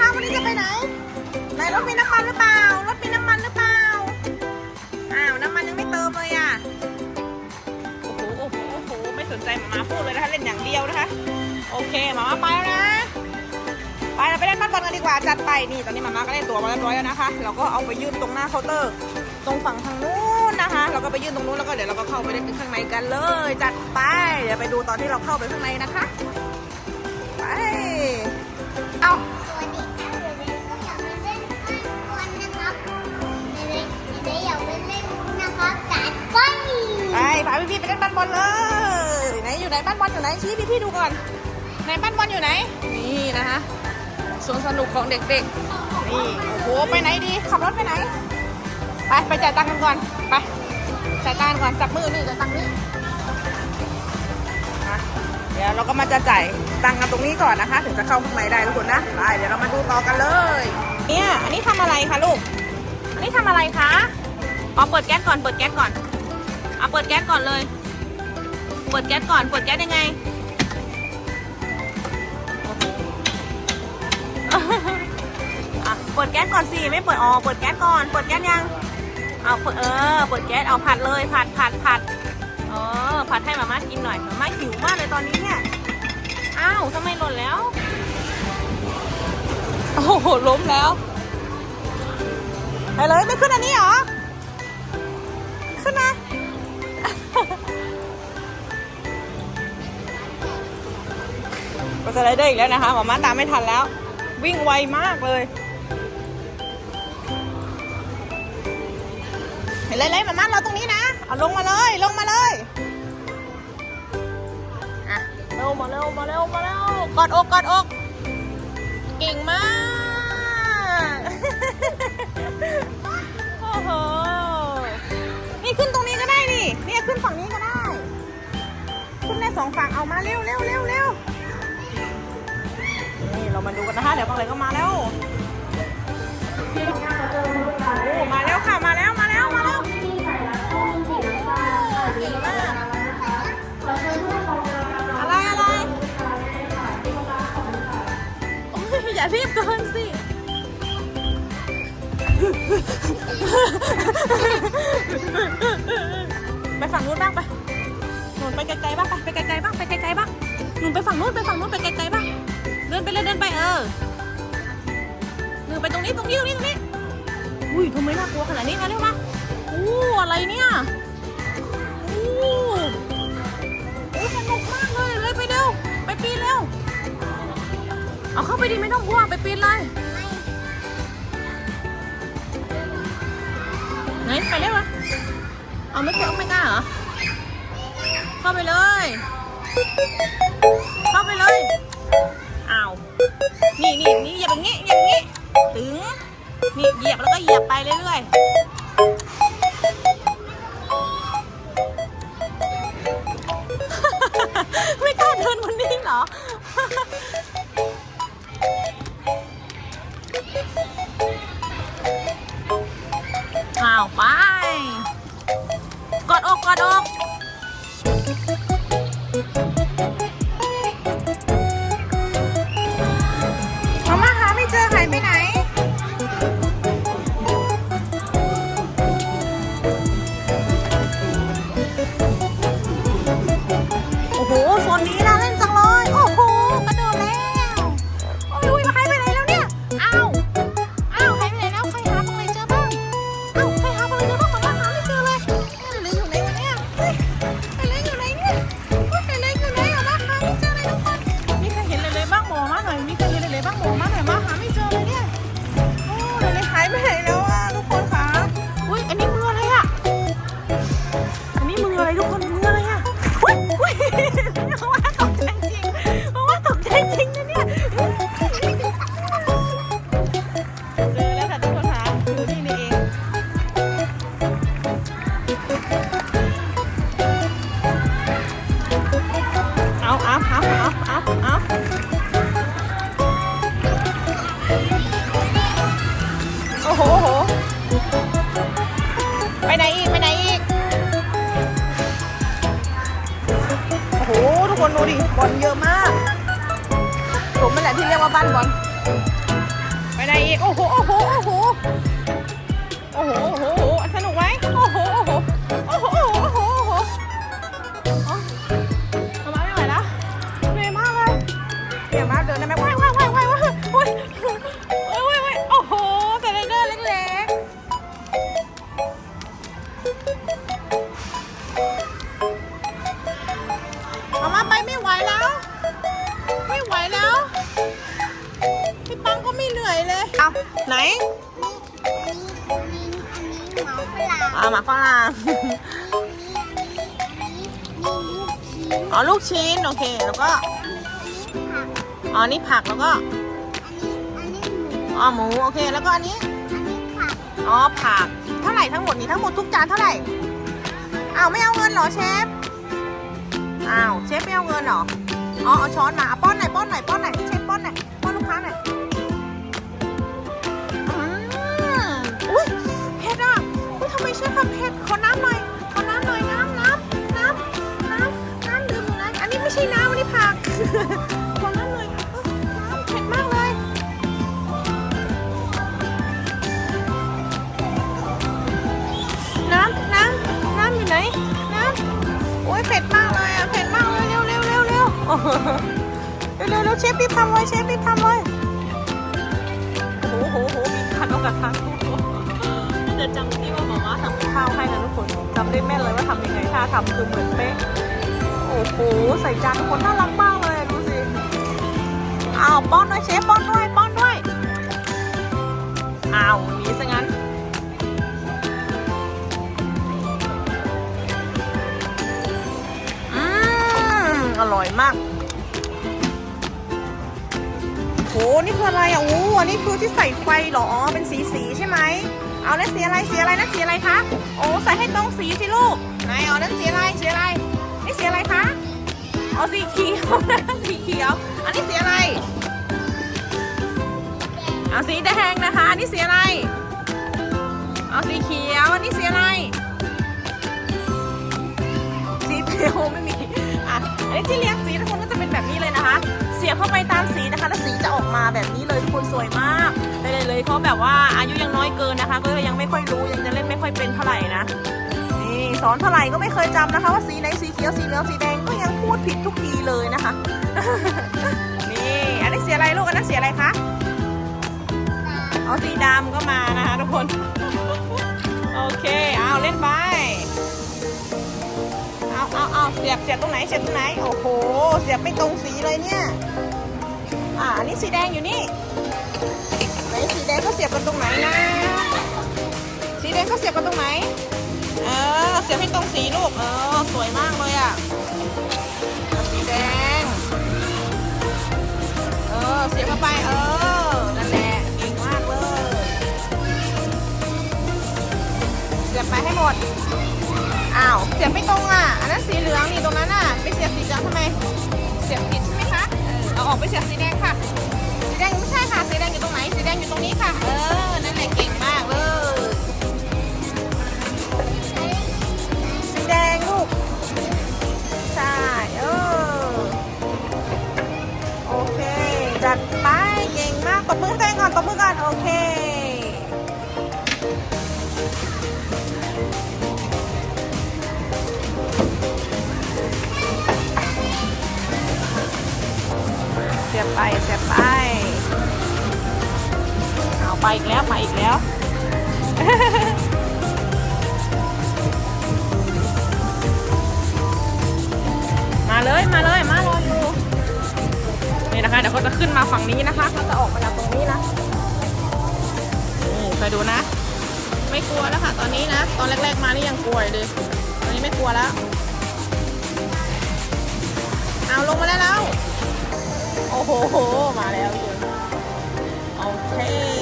คะวันนี้จะไปไหนไหนรถมีน้ำมันหรือเปล่ารถมีน้ำมันหรือเปล่าอ้าวน้ำมันยังไม่เติมเลยอะโอ้โหโอ้โหโอ้โหไม่สนใจหมามาพูดเลยนะคะเล่นอย่างเดียวนะคะ โอเคหมามาไปแล้วนะไปเราไปเล่นบ้านบอลกันดีกว่าจัดไปนี่ตอนนี้หมามาก็ได้ตั๋วมาเรียบร้อยแล้วนะคะเราก็เอาไปยื่นตรงหน้าเคาน์เตอร์ ตรงฝั่งทางนู้นนะคะ เราก็ไปยื่นตรงนู้นแล้วก็เดี๋ยวเราก็เข้าไปเล่นข้างในกันเลย จัดไปเดี๋ยวไปดูตอนที่เราเข้าไปข้างในนะคะไปเอาานบอลเลยไหนอยู่ไหนบ้านบอลอยู่ไหนชี้พี่ๆดูก่อนไหนบ้านบอลอยู่ไหน นี่นะคะสวนสนุกของเด็กๆนี่โอ้โหไปไหนดีขับรถไปไหน ไปไปจ่ายตังค์กันก่อนไปจ่ายตังค์ก่อนจับมือนี่จ่ายตังค์นี่เดี๋ยวเราก็มาจะจ่ายตังค์กันตรงนี้ก่อนนะคะ ถึงจะเข้าข้างในได้ทุกคนนะไปเดี๋ยวเรามาดูต่อกันเลย เนี่ยอันนี้ทำอะไรคะลูกอันนี้ทำอะไรคะอ๋อเปิดแก๊สก่อนเปิดแก๊สก่อนเอาเปิดแก๊สก่อนเลย เปิดแก๊สก่อนเปิดแก๊สยังไงอ้โหอะเปิดแก๊สก่อนสิไม่เปิดอ๋อเปิดแก๊สก่อนเปิดแก๊สยังเอาเปิดเออเปิดแก๊สเอาผัดเลยผัดผัดผัดเออผัดให้มาม่ากินหน่อยมาม่าหิวมากเลยตอนนี้เนี่ยอ้าวทำไมหล่นแล้วโอ้โหล้มแล้วไปเลยไม่ขึ้นอันนี้เหรอขึ้นมา ก็จะได้เดอร์อีกแล้วนะคะหมาม่าตามไม่ทันแล้ว วิ่งไวมากเลย เห็นเลยๆหมาม่าเราตรงนี้นะเอาลงมาเลยลงมาเลยอะเร็วมาเร็วมาเร็วมาเร็วกอดอกกอดอก เก่งมาก ยก็มาแล้ว โอ้มาแล้วค่ะ มาแล้ว มาแล้ว มาแล้วเก่งมากอะไรอะไรโอ้ยอย่ารีบเกินสิไปฝั่งนู้นบ้างไปหนุนไปไกลๆบ้างไปไปไกลๆบ้างไปไกลๆบ้างหนุนไปฝั่งนู้นไปฝั่งนู้นไปไกลๆบ้างเดินไปเลยเดินไปเออ ไปตรงนี้ตรงนี้ตรงนี้ตรงนี้ อุ้ยทำไมน่ากลัวขนาดนี้นะเร็วมาอู้อะไรเนี่ยอู้อู้สนุกมากเลยเลยไปเร็วไปปีนเร็วเอาเข้าไปดิไม่ต้องกลัวไปปีนเลยไหนไปเร็วอะเอาไม่กล้าไม่กล้าเหรอเข้าไปเลย เข้าไปเลยอ้าวนี่นี่นี่อย่างงี้เหยียบอย่างงี้ นี่เหยียบแล้วก็เหยียบไปเรื่อยๆ ไม่กล้าเดินบนนี้เหรอข่าว ไป กดอกกดอกานบอลไปไหนอีก โอ้โหโอ้โห หมาฝรั่งอ่าหมาฝรั่งนี่อันนี้นี่ลูกชิ้นอ๋อลูกชิ้น โอเค แล้วก็อันนี้ผักอ๋อ นี่ผักแล้วก็อันนี้อันนี้หมูอ๋อหมูโอเค แล้วก็อันนี้อันนี้ผักอ๋อผัก เท่าไหร่ทั้งหมดนี้ทั้งหมดทุกจานเท่าไหร่ อ้าวไม่เอาเงินเหรอเชฟ อ้าวเชฟไม่เอาเงินเหรอ อ๋อเอาช้อนมาเอาป้อนหน่อยป้อน เร็วโอ้โหเร็วเร็วเร็วเชฟรีบทำเลยเชฟรีบทำเลยโอ้โหโหโหมีคันเอากับคันเดี๋ยวจำที่ว่าหมอมาทำกับข้าวให้นะทุกคนจำได้แม่นเลยว่าทำยังไงท่าทำคือเหมือนเป๊ะโอ้โหใส่จานทุกคนน่ารักมากเลยดูสิอ้าวป้อนด้วยเชฟป้อนด้วยป้อนด้วยอ้าวหนีซะงั้น ร่อยมากโหนี่คืออะไรอะโอ้อันนี้คือที่ใส่ไฟเหรออ๋อเป็นสีสีใช่ไหม เอาแล้วสีอะไรสีอะไรนะสีอะไรคะ โอ้ใส่ให้ตรงสีสิลูก ไหนเอานั่นสีอะไรสีอะไร นี่สีอะไรคะ เอาสีเขียวสีเขียว อันนี้สีอะไรเอาสีแดงนะคะ อันนี้สีอะไร เอาสีเขียว อันนี้สีอะไร สีเขียวไม่มี อันนี้ที่เลี้ยงสีทุกคนก็จะเป็นแบบนี้เลยนะคะ เสียบเข้าไปตามสีนะคะ แล้วสีจะออกมาแบบนี้เลยทุกคนสวยมากเลยเลยเขาแบบว่าอายุยังน้อยเกินนะคะ ก็ยังไม่ค่อยรู้ยังจะเล่นไม่ค่อยเป็นเท่าไหร่นะนี่สอนเท่าไหร่ก็ไม่เคยจำนะคะ ว่าสีไหนสีเขียวสีเหลืองสีแดงก็ยังพูดผิดทุกทีเลยนะคะนี่อันนี้สีอะไรลูกอันนั้นสียอะไรคะเอาสีดำก็มานะคะทุกคนโอเคเอาเล่นไป เสียบเสียบตรงไหนเสียบตรงไหน โอ้โห เสียบไม่ตรงสีเลยเนี่ย อ่าอันนี้สีแดงอยู่นี่ ไหนสีแดงก็เสียบกันตรงไหนนะ สีแดงก็เสียบกันตรงไหน เออ เสียบให้ตรงสีลูก เออ สวยมากเลยอะ สีแดง เออ เสียบเข้าไป เออ นั่นแหละเก่งมากเลย เสียบไปให้หมด สีเหลืองนี่ตรงนั้นอะไปเสียบสีเหลืองทำไม เสียบผิดใช่ไหมคะ เออเอาออกไปเสียบสีแดงค่ะ สีแดงไม่ใช่ค่ะ สีแดงอยู่ตรงไหน สีแดงอยู่ตรงนี้ค่ะ เออ ไปเสียบไปเอาไปอีกแล้วไปอีกแล้วมาเลยมาเลยมารออยู่นี่นะคะเดี๋ยวเขาจะขึ้นมาฝั่งนี้นะคะเขาจะออกมาจากตรงนี้นะนี่ไปดูนะ ไม่กลัวแล้วค่ะ ตอนนี้นะ ตอนแรกๆมานี่ยังกลัวเลยตอนนี้ไม่กลัวแล้วเอาลงมาได้แล้ว โอ้โห มาแล้วคุณโอเค